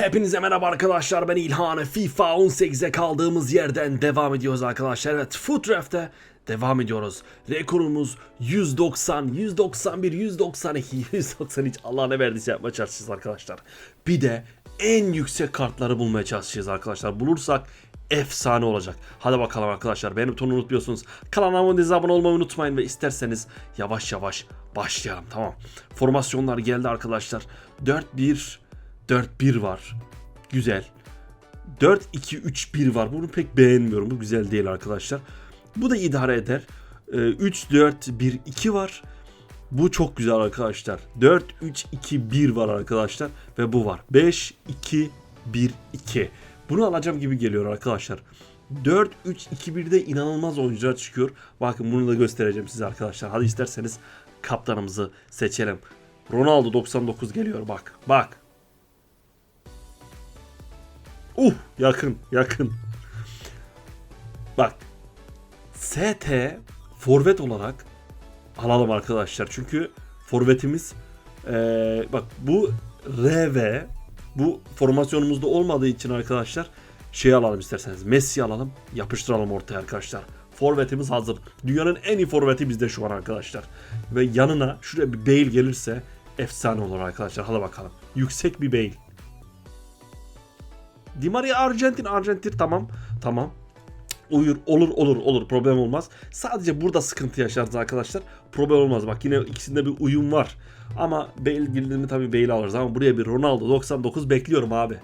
Hepinize merhaba arkadaşlar ben İlhan FIFA 18'e kaldığımız yerden devam ediyoruz arkadaşlar Evet Foot Draft'te devam ediyoruz Rekorumuz 190, 191, 192, 193 Allah ne verdiyse yapmaya çalışacağız arkadaşlar Bir de en yüksek kartları bulmaya çalışacağız arkadaşlar Bulursak efsane olacak. Hadi bakalım arkadaşlar. Benim tonu unutmuyorsunuz. Kanalıma abone olmayı unutmayın ve isterseniz yavaş yavaş başlayalım. Tamam. Formasyonlar geldi arkadaşlar. 4-1 4-1 var. Güzel. 4-2-3-1 var. Bunu pek beğenmiyorum. Bu güzel değil arkadaşlar. Bu da idare eder. Ee, 3-4-1-2 var. Bu çok güzel arkadaşlar. 4-3-2-1 var arkadaşlar. Ve bu var. 5-2-1-2. Bunu alacağım gibi geliyor arkadaşlar. 4-3-2-1'de inanılmaz oyuncular çıkıyor. Bakın bunu da göstereceğim size arkadaşlar. Hadi isterseniz kaptanımızı seçelim. Ronaldo 99 geliyor bak. Bak. Uh yakın yakın. Bak. ST forvet olarak alalım arkadaşlar. Çünkü forvetimiz eee, bak bu RV bu formasyonumuzda olmadığı için arkadaşlar şey alalım isterseniz. Messi alalım. Yapıştıralım ortaya arkadaşlar. Forvetimiz hazır. Dünyanın en iyi forveti bizde şu an arkadaşlar. Ve yanına şuraya bir Bale gelirse efsane olur arkadaşlar. Hadi bakalım. Yüksek bir Bale. Di Maria Arjantin, Arjantin tamam. Tamam. Uyur, olur olur olur problem olmaz. Sadece burada sıkıntı yaşarız arkadaşlar. Problem olmaz. Bak yine ikisinde bir uyum var. Ama Bale girdi mi tabii Bale alırız ama buraya bir Ronaldo 99 bekliyorum abi.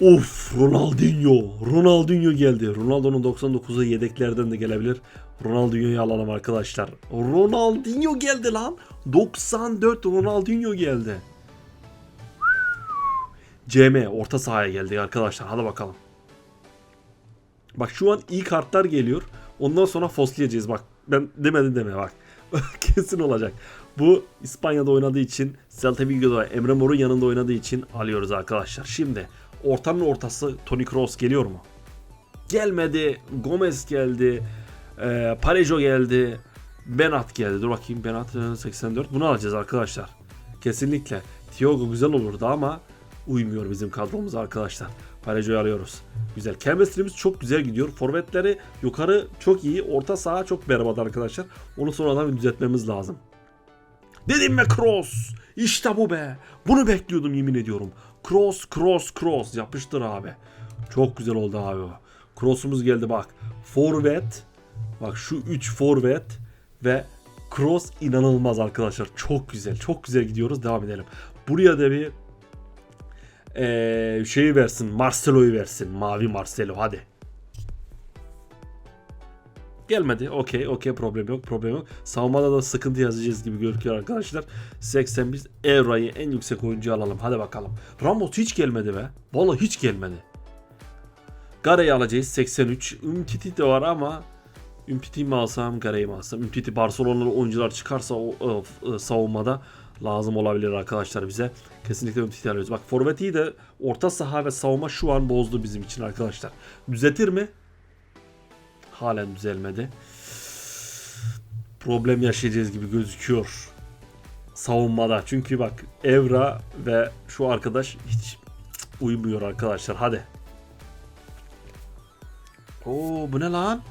Of Ronaldinho. Ronaldinho geldi. Ronaldo'nun 99'u yedeklerden de gelebilir. Ronaldinho'yu alalım arkadaşlar. Ronaldinho geldi lan. 94 Ronaldinho geldi. CM orta sahaya geldi arkadaşlar. Hadi bakalım. Bak şu an iyi kartlar geliyor. Ondan sonra fosleyeceğiz bak. Ben demedim deme bak. Kesin olacak. Bu İspanya'da oynadığı için Celta Vigo'da Emre Mor'un yanında oynadığı için alıyoruz arkadaşlar. Şimdi ortanın ortası Toni Kroos geliyor mu? Gelmedi. Gomez geldi. E, Parejo geldi. Benat geldi. Dur bakayım Benat e, 84. Bunu alacağız arkadaşlar. Kesinlikle. Thiago güzel olurdu ama uymuyor bizim kadromuza arkadaşlar. Parejo'yu alıyoruz. Güzel. Chemistry'miz çok güzel gidiyor. Forvetleri yukarı çok iyi. Orta saha çok berbat arkadaşlar. Onu sonradan düzeltmemiz lazım. Dedim mi Kroos? İşte bu be. Bunu bekliyordum yemin ediyorum. Kroos, Kroos, Kroos. Yapıştır abi. Çok güzel oldu abi o. Kroos'umuz geldi bak. Forvet. Bak şu 3 forvet ve Kroos inanılmaz arkadaşlar. Çok güzel. Çok güzel gidiyoruz. Devam edelim. Buraya da bir ee, şeyi versin. Marcelo'yu versin. Mavi Marcelo hadi. Gelmedi. Okey. Okey. Problem yok. Problem yok. Savunmada da sıkıntı yazacağız gibi gözüküyor arkadaşlar. 81 Evra'yı en yüksek oyuncu alalım. Hadi bakalım. Ramos hiç gelmedi be. Vallahi hiç gelmedi. Gare'yi alacağız. 83. Umtiti de var ama Umtiti mi alsam Gare'yi mi alsam? Umtiti Barcelona'lı oyuncular çıkarsa o, o, o, savunmada lazım olabilir arkadaşlar bize. Kesinlikle Umtiti alıyoruz. Bak Forvet'i de orta saha ve savunma şu an bozdu bizim için arkadaşlar. Düzeltir mi? Halen düzelmedi. Problem yaşayacağız gibi gözüküyor. Savunmada. Çünkü bak Evra ve şu arkadaş hiç uymuyor arkadaşlar. Hadi. Oo bu ne lan?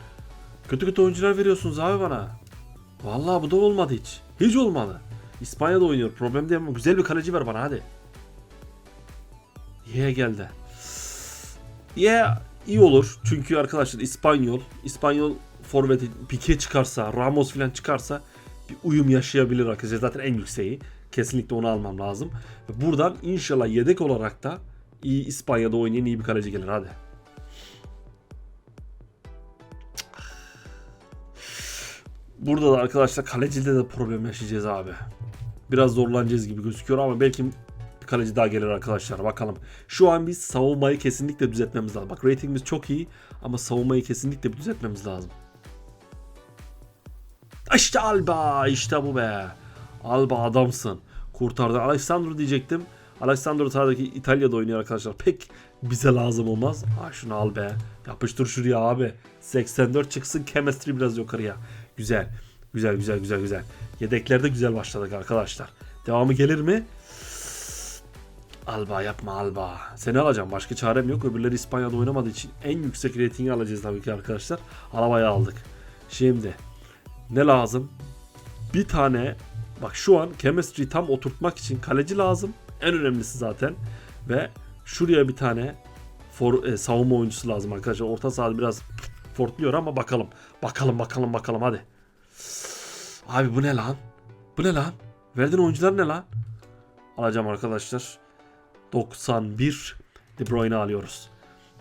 Kötü kötü oyuncular veriyorsunuz abi bana. Vallahi bu da olmadı hiç. Hiç olmadı. İspanya'da oynuyor. Problem değil ama güzel bir kaleci ver bana hadi. Ye geldi. Ye iyi olur. Çünkü arkadaşlar İspanyol, İspanyol forveti Pique çıkarsa, Ramos falan çıkarsa bir uyum yaşayabilir arkadaşlar. Zaten en yükseği. Kesinlikle onu almam lazım. Ve buradan inşallah yedek olarak da iyi İspanya'da oynayan iyi bir kaleci gelir hadi. Burada da arkadaşlar kalecide de problem yaşayacağız abi. Biraz zorlanacağız gibi gözüküyor ama belki bir kaleci daha gelir arkadaşlar. Bakalım. Şu an biz savunmayı kesinlikle düzeltmemiz lazım. Bak ratingimiz çok iyi ama savunmayı kesinlikle bir düzeltmemiz lazım. İşte Alba. işte bu be. Alba adamsın. Kurtardı. Alessandro diyecektim. Alessandro tarihteki İtalya'da oynuyor arkadaşlar. Pek bize lazım olmaz. Ha şunu al be. Yapıştır şuraya abi. 84 çıksın. Chemistry biraz yukarıya. Güzel. Güzel güzel güzel güzel. Yedeklerde güzel başladık arkadaşlar. Devamı gelir mi? Alba yapma Alba. Seni alacağım. Başka çarem yok. Öbürleri İspanya'da oynamadığı için en yüksek reytingi alacağız tabii ki arkadaşlar. Alaba'yı aldık. Şimdi ne lazım? Bir tane bak şu an chemistry tam oturtmak için kaleci lazım. En önemlisi zaten. Ve şuraya bir tane for, e, savunma oyuncusu lazım arkadaşlar. Orta saha biraz fortluyor ama bakalım. Bakalım bakalım bakalım hadi. Abi bu ne lan? Bu ne lan? Verdiğin oyuncular ne lan? Alacağım arkadaşlar. 91 De Bruyne alıyoruz.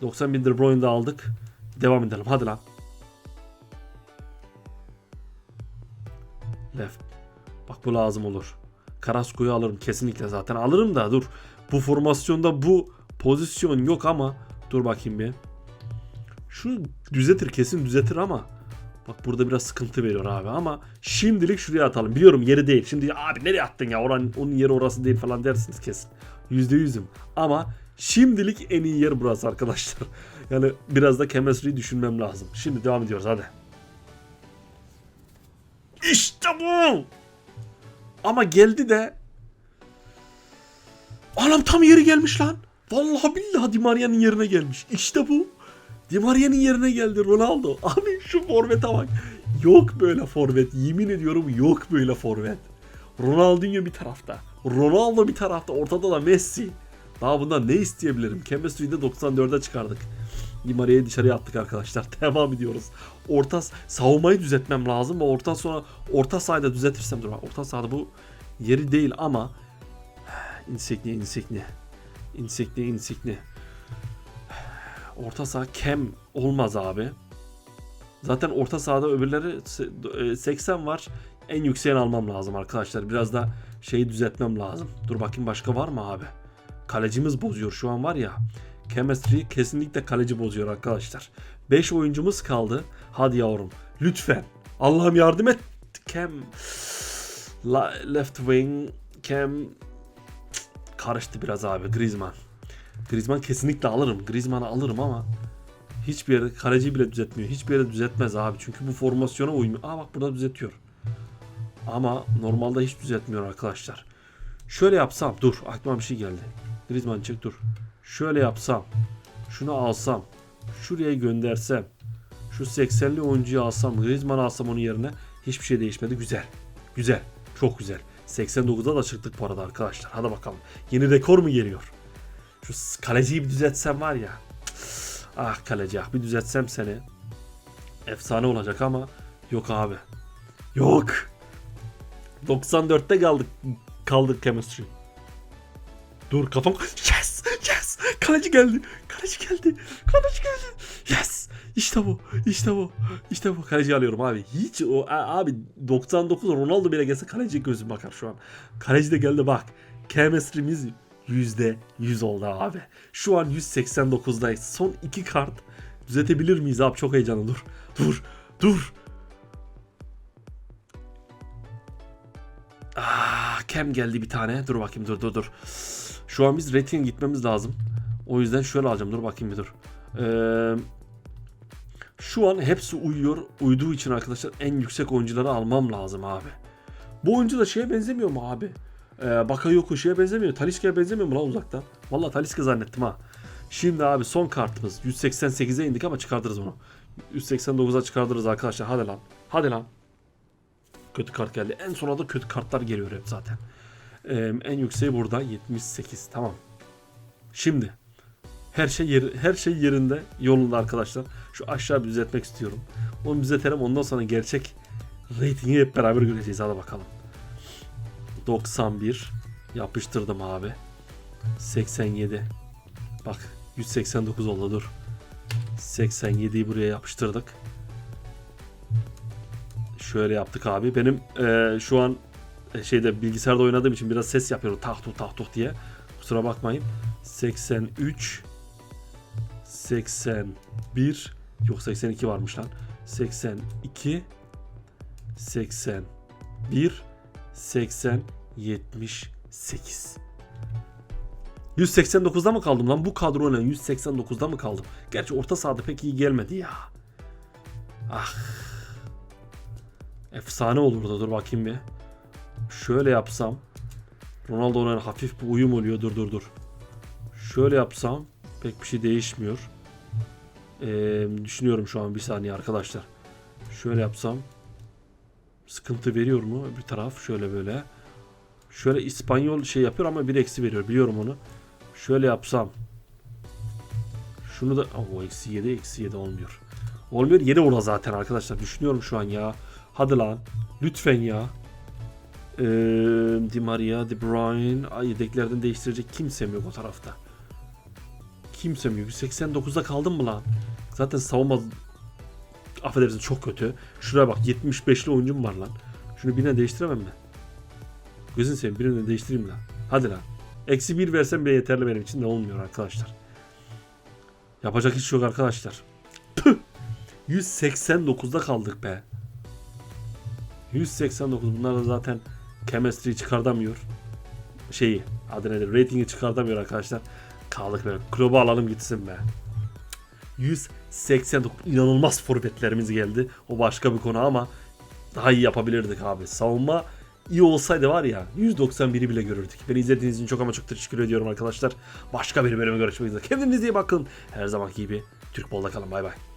91 De Bruyne de aldık. Devam edelim. Hadi lan. Left. Bak bu lazım olur. Carrasco'yu alırım kesinlikle zaten. Alırım da dur. Bu formasyonda bu pozisyon yok ama dur bakayım bir. Şunu düzeltir kesin düzeltir ama bak burada biraz sıkıntı veriyor abi ama şimdilik şuraya atalım. Biliyorum yeri değil. Şimdi abi nereye attın ya? Oran, onun yeri orası değil falan dersiniz kesin. Yüzde yüzüm. Ama şimdilik en iyi yer burası arkadaşlar. Yani biraz da chemistry'yi düşünmem lazım. Şimdi devam ediyoruz hadi. İşte bu. Ama geldi de Anam tam yeri gelmiş lan. Vallahi billahi Di Maria'nın yerine gelmiş. İşte bu. Di Maria'nın yerine geldi Ronaldo. Abi şu forvete bak. Yok böyle forvet. Yemin ediyorum yok böyle forvet. Ronaldinho bir tarafta. Ronaldo bir tarafta. Ortada da Messi. Daha bundan ne isteyebilirim? Chemistry'de 94'e çıkardık. Di Maria'yı dışarıya attık arkadaşlar. Devam ediyoruz. Orta savunmayı düzeltmem lazım ve orta sonra orta sahada düzeltirsem dur. Orta sahada bu yeri değil ama Insigne, Insigne. Insigne, Insigne. Orta saha kem olmaz abi. Zaten orta sahada öbürleri se- e, 80 var. En yükseğini almam lazım arkadaşlar. Biraz da şeyi düzeltmem lazım. Dur bakayım başka var mı abi? Kalecimiz bozuyor şu an var ya. Chemistry kesinlikle kaleci bozuyor arkadaşlar. 5 oyuncumuz kaldı. Hadi yavrum. Lütfen. Allah'ım yardım et. Kem. Left wing. Kem. Karıştı biraz abi. Griezmann. Griezmann kesinlikle alırım. Griezmann'ı alırım ama hiçbir yere kaleci bile düzeltmiyor. Hiçbir yere düzeltmez abi. Çünkü bu formasyona uymuyor. Aa bak burada düzeltiyor. Ama normalde hiç düzeltmiyor arkadaşlar. Şöyle yapsam dur aklıma bir şey geldi. Griezmann çık dur. Şöyle yapsam. Şunu alsam. Şuraya göndersem. Şu 80'li oyuncuyu alsam. Griezmann'ı alsam onun yerine. Hiçbir şey değişmedi. Güzel. Güzel. Çok güzel. 89'da da çıktık bu arada arkadaşlar. Hadi bakalım. Yeni rekor mu geliyor? Şu kaleciyi bir düzeltsem var ya. Ah kaleci ah bir düzeltsem seni. Efsane olacak ama yok abi. Yok. 94'te kaldık kaldık chemistry. Dur kafam. Yes! Yes! Kaleci geldi. Kaleci geldi. Kaleci geldi. Yes! İşte bu. İşte bu. İşte bu. Kaleci alıyorum abi. Hiç o abi 99 Ronaldo bile gelse kaleci gözüm bakar şu an. Kaleci de geldi bak. Chemistry'miz yüzde yüz oldu abi. Şu an 189'dayız. Son iki kart düzeltebilir miyiz abi? Çok heyecanlı. Dur. Dur. Dur. Ah, Kem geldi bir tane. Dur bakayım dur dur dur. Şu an biz rating gitmemiz lazım. O yüzden şöyle alacağım. Dur bakayım bir dur. Ee, şu an hepsi uyuyor. Uyduğu için arkadaşlar en yüksek oyuncuları almam lazım abi. Bu oyuncu da şeye benzemiyor mu abi? Ee, Bakayoko şeye benzemiyor. Talisca'ya benzemiyor mu lan uzaktan? Vallahi Talisca zannettim ha. Şimdi abi son kartımız. 188'e indik ama çıkartırız onu. 189'a çıkartırız arkadaşlar. Hadi lan. Hadi lan. Kötü kart geldi. En sona da kötü kartlar geliyor hep zaten. Ee, en yükseği burada 78. Tamam. Şimdi her şey yeri, her şey yerinde, yolunda arkadaşlar. Şu aşağı bir düzeltmek istiyorum. Onu düzeltelim. Ondan sonra gerçek reytingi hep beraber göreceğiz. Hadi bakalım. 91 yapıştırdım abi. 87. Bak 189 oldu dur. 87'yi buraya yapıştırdık. Şöyle yaptık abi. Benim eee, şu an e, şeyde bilgisayarda oynadığım için biraz ses yapıyorum. Tahtuk tahtuk diye. Kusura bakmayın. 83 81 yok 82 varmış lan. 82 81 80 78 189'da mı kaldım lan? Bu kadroyla 189'da mı kaldım? Gerçi orta sahada pek iyi gelmedi ya. Ah. Efsane olurdu. Dur bakayım bir. Şöyle yapsam. Ronaldo'nun hafif bir uyum oluyor. Dur dur dur. Şöyle yapsam pek bir şey değişmiyor. Ee, düşünüyorum şu an bir saniye arkadaşlar. Şöyle yapsam sıkıntı veriyor mu bir taraf şöyle böyle. Şöyle İspanyol şey yapıyor ama bir eksi veriyor biliyorum onu. Şöyle yapsam. Şunu da o eksi 7 eksi 7 olmuyor. Olmuyor yeri orada zaten arkadaşlar. Düşünüyorum şu an ya. Hadi lan. Lütfen ya. Di Maria, De Bruyne. Ay yedeklerden değiştirecek kimsem yok o tarafta. Kimsem yok. 89'da kaldım mı lan? Zaten savunma affedersin çok kötü. Şuraya bak 75'li oyuncum var lan. Şunu birine değiştiremem mi? Gözün seveyim birini değiştireyim lan. Hadi lan. Eksi bir versem bile yeterli benim için de olmuyor arkadaşlar. Yapacak hiç yok arkadaşlar. Tüh! 189'da kaldık be. 189 bunlar da zaten chemistry çıkartamıyor. Şeyi adı nedir? Ratingi çıkartamıyor arkadaşlar. Kaldık be. Kulübü alalım gitsin be. 189 inanılmaz forvetlerimiz geldi. O başka bir konu ama daha iyi yapabilirdik abi. Savunma iyi olsaydı var ya 191'i bile görürdük. Beni izlediğiniz için çok ama çok teşekkür ediyorum arkadaşlar. Başka bir bölüme görüşmek üzere. Kendinize iyi bakın. Her zamanki gibi Türk Bol'da kalın. Bay bay.